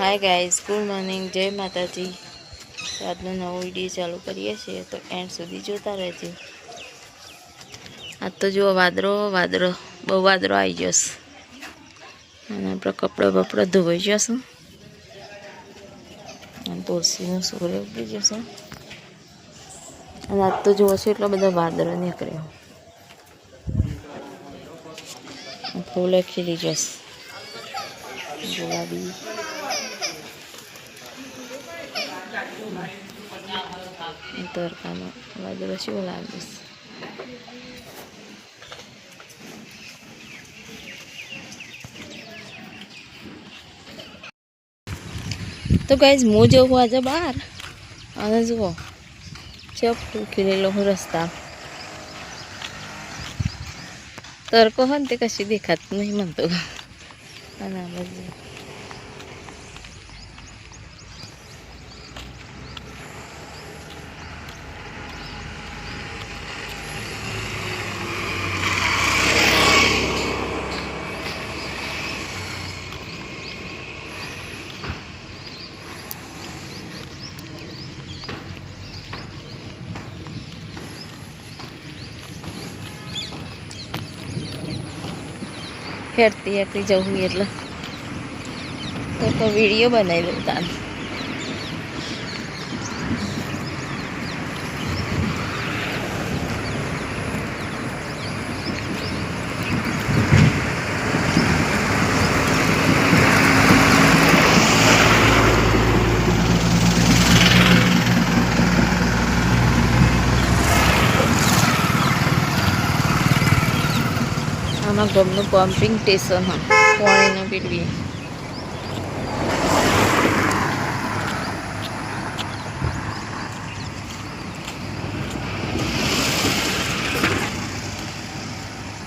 Hi guys good morning જય માતાજી. આજનો નવો વીડિયો ચાલુ કરીએ છીએ તો એન્ડ સુધી જોતા રહેજો. આજ તો જુઓ વાદળો વાદળો, બહુ વાદળો આવી જશે અને આપણે કપડાં બપડા ધોવાઈ જશે અને તુલસીનું સૂર્ય ઉગી જશે અને આજ તો જુઓ છો એટલો બધો વાદળો નીકળ્યો. ફૂલે ખીલી જશે ગુલાબી. તડકામાં વાદળો શું લાગે છે તો ગાઈઝ હું જવું આજે બહાર અને જુઓ ચપ ખીલેલો હું રસ્તા તડકો હોય ને તે કશી દેખાતું નહીં મનતો અને આ બાજુ હેરતી હેરતી જવું એટલે. તો તો વીડિયો બનાવી લઉં તાન. આમાં ગમનું પમ્પિંગ સ્ટેશન હા. પાણીનું પીડવી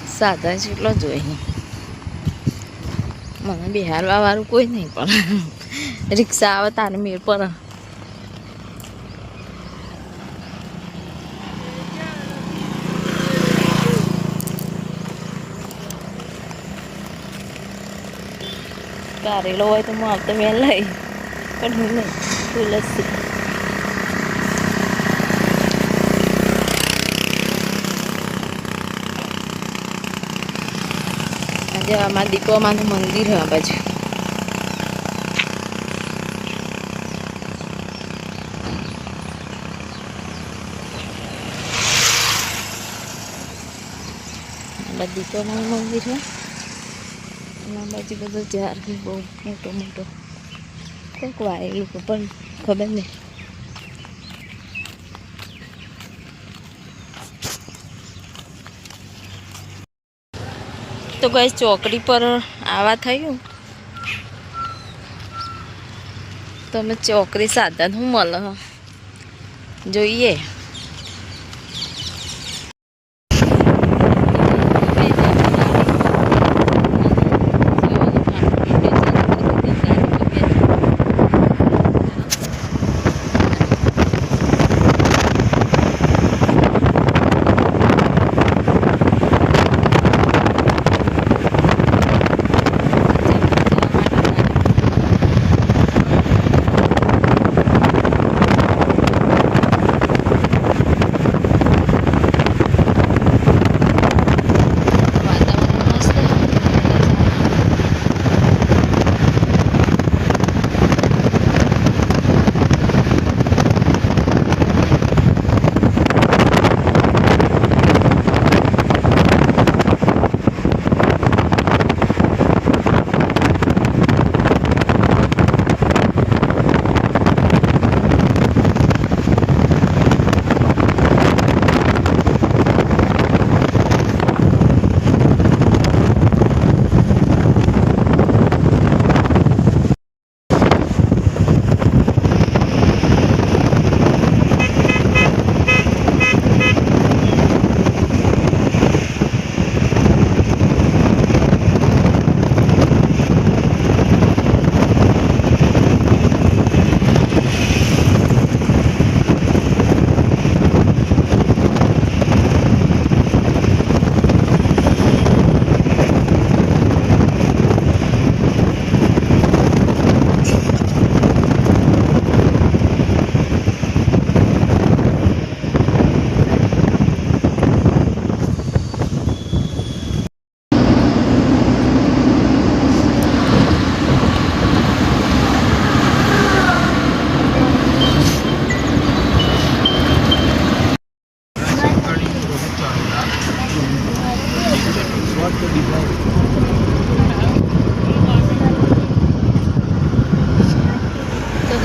સાધન જેટલો જોઈએ. મને બિહારવા વાળું કોઈ નહીં પણ. રિક્ષા આવે, તારે મેળ પર કારેલો હોય તો હું આવતો મેં લઈ પણ હું નહીં તુલસી આજે અમારા દીપોમાનું મંદિર છે આ બાજુ આ દીપોમાનું મંદિર છે એના બાજુ બધો ઝાડ બહુ મોટો મોટો. કોઈક વાયેલું પણ ખબર નહીં. તો ગઈ ચોકડી પર આવા થયું. તો અમે ચોકડી સાધન હું મળે? જોઈએ.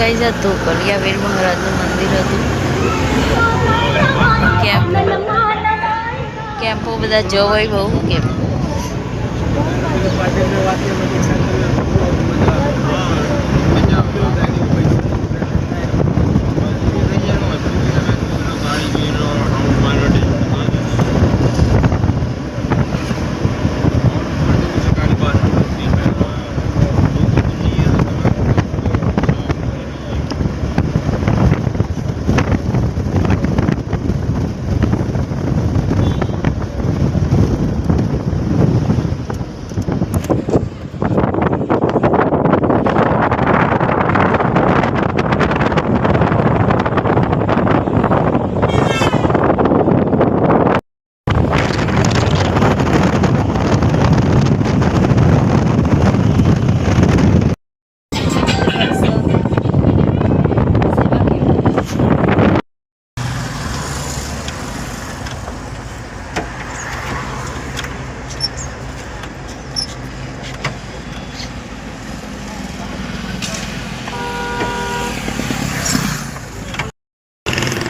ગાઈ જતું કલિયા વીર મહારાજનું મંદિર હતું. કેમ્પ કેમ્પો બધા જવાય બહુ કેમ્પ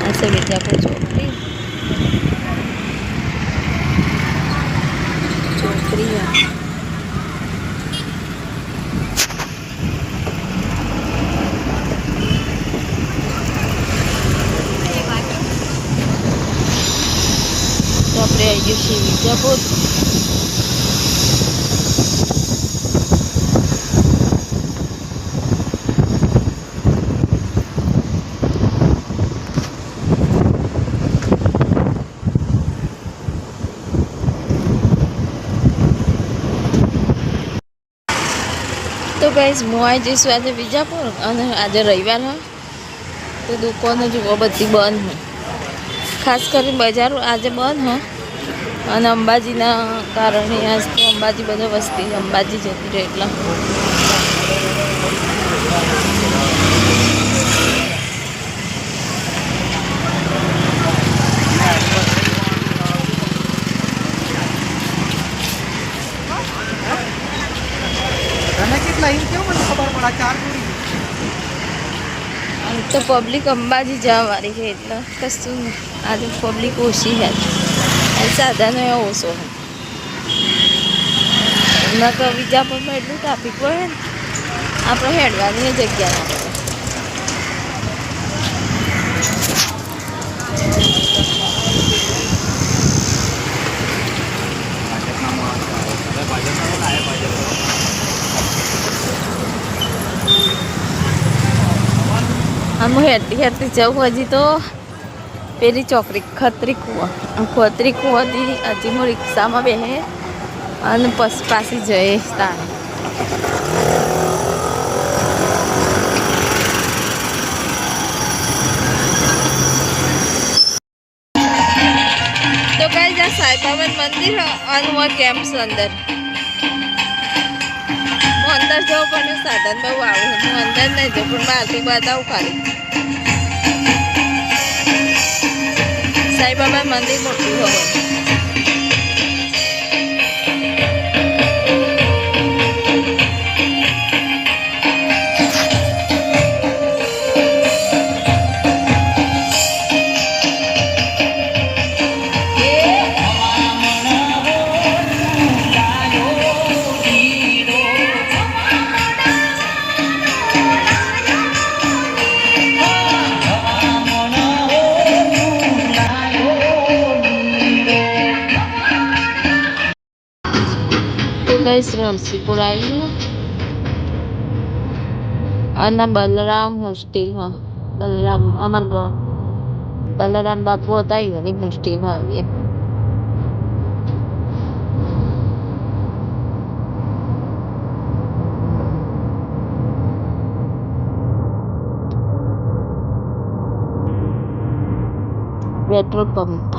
આ છે વિદ્યાપુર ચોકડી ચોકડી આ. તો આપણે આવી ગયું છીએ વિદ્યાપુર તો ગાઈઝ હું આવી જઈશું આજે બીજાપુર અને આજે રવિવાર હોય તો દુકાનો જુઓ, બધી બંધ હોય ખાસ કરીને બજારો આજે બંધ હોય અને અંબાજીના કારણે આજ તો અંબાજી બધા વસ્તી, અંબાજી જતી રહે એટલે તને કેટલા ઇંચ કેવું મને ખબર પડે ચાર પૂરી આમ તો પબ્લિક અંબાજી જવાવાળી છે એટલે કશું. આજે પબ્લિક ઓછી છે સાધનો એ ઓછો છે તો વિજાપુરમાં એટલું ટ્રાફિક પડે ને, આપણે હેડવાની જગ્યા ના મળે. આમ હેરતી હેરતી જવું હજી તો પેલી ચોકડી ખત્રી કુવા. ખત્રી કુવાથી હજી હું રિક્ષામાં બેહે અને પસ, પાછી જઈએ તાણે. તો કઈ જા સાંઈબાબા મંદિર અને કેમ્પ અંદર. અંદર જવું પણ સાધન બહુ આવું હું અંદર નહીં જઉં, પણ બહારથી બતાવું ખાલી. સાંઈબાબા મંદિર મોટું હોય. તો કઈ રમસીપુર આવી અને બલરામ હોસ્ટેલમાં બલરામ અમાર ગ- બલરામ બાપુ હતા એની હોસ્ટેલમાં આવીએ petrol pump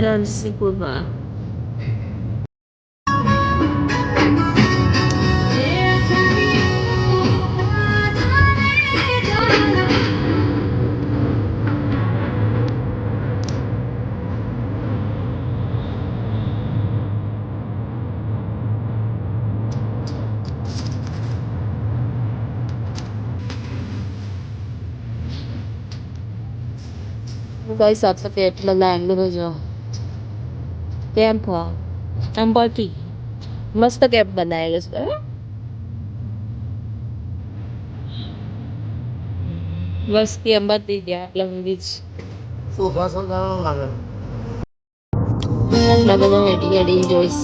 Ręcznik pływa. guys, at the pet na lang, no, no, camp અંબાટી મસ્ત કેમ્પ બનાવેલો છે વસ્તી અંબાતી ગયા એટલે બીચ સોફા સંગાળો લાગે એટલા બધા હેડી હેડી જોઈશ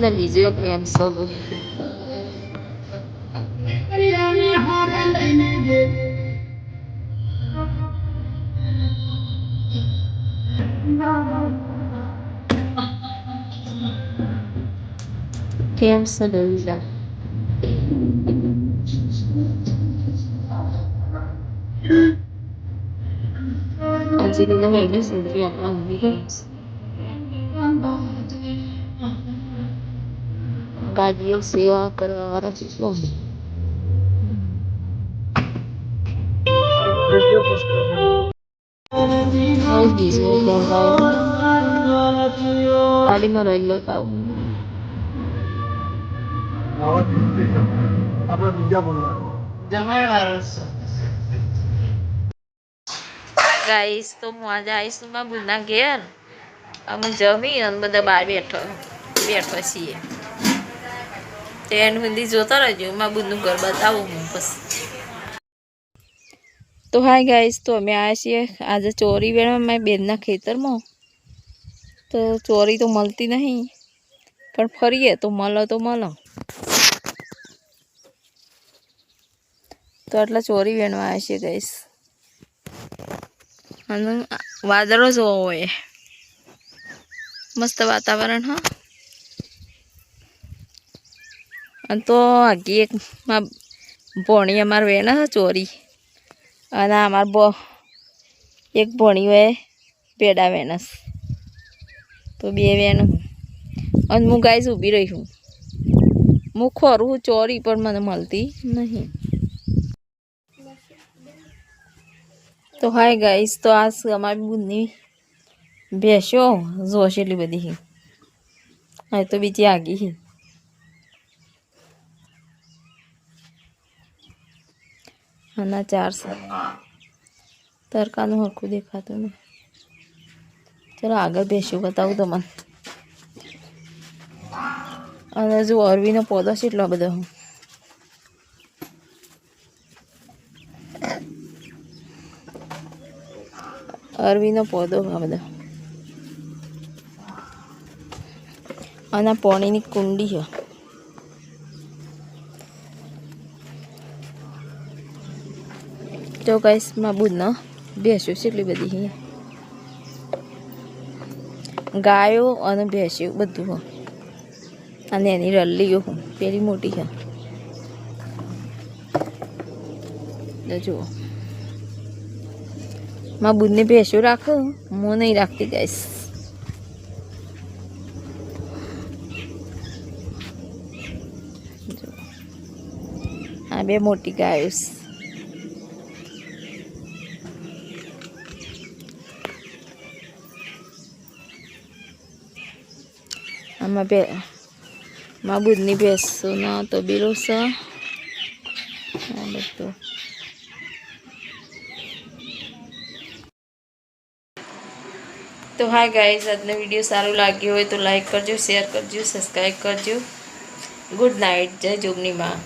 la visión en solo. Piensa de vida. Angelina Jolie sentía. hindi ako ang games. ગાડીઓ સેવા કરવા શું વિડીયો પોસ્ટ કરો ગાડીમાં રહેલો થાવ આવા દિવસે આપણે બીજા બોલવાનું ગાઈસ તો હું આજે આવીશું માં બુના ઘેર અમે જમી અને બધા બહાર બેઠો બેઠો છીએ તેન સુધી જોતા રહેજો માં બુનનું ઘર બતાવું હું પછી તો હાય ગાઈસ તો અમે આવ્યા છીએ આજે ચોરી વેળમાં મારી બેનના ખેતરમાં તો ચોરી તો મળતી નહીં પણ ફરીએ તો મળો તો મળો તો આટલા ચોરી વેણવા આવ્યા છીએ ગાઈસ અને વાદળો જોવો હોય મસ્ત વાતાવરણ હા અને તો આગી એક ભોણી અમાર વેણ હ ચોરી. અને અમાર બો એક ભોણી હોય પેડા વેણસ તો બે વેણ અને હું ગાય ઊભી રહી છું હું ખોરું ચોરી પણ મને મળતી નહીં. તો હાય ગાઈસ, તો આ અમારી બુનની ભેંસો જોશેલી બધી. હી હા તો બીજી આગી છે આના ચાર છે. તરકાનું હરખું દેખાતું નહીં. ચલો આગળ બેસ્યું બતાવું તમને. અને જો અરવીનો પોદો છે એટલો બધો. અરવીનો પોદો આ બધો. અને પાણીની કુંડી છે. જો ગાઈસમાં ભેંસ્યું એટલી બધી છે ગાયો અને ભેંસ્યું, બધું હોય અને એની રલ્લીઓ હું. પેલી મોટી છે. જુઓ. માં બુધને ભેંસ્યું રાખો. હું નહીં રાખતી ગાઈસ. આ બે મોટી ગાયો આમાં બે માં ભેંસ ભેંસોનો તો બીરો છે બધું. તો હાય ગાઈઝ આજનો વીડિયો સારો લાગ્યો હોય તો લાઈક કરજો શેર કરજો સબસ્ક્રાઈબ કરજો. ગુડ નાઇટ જય જોગની માં.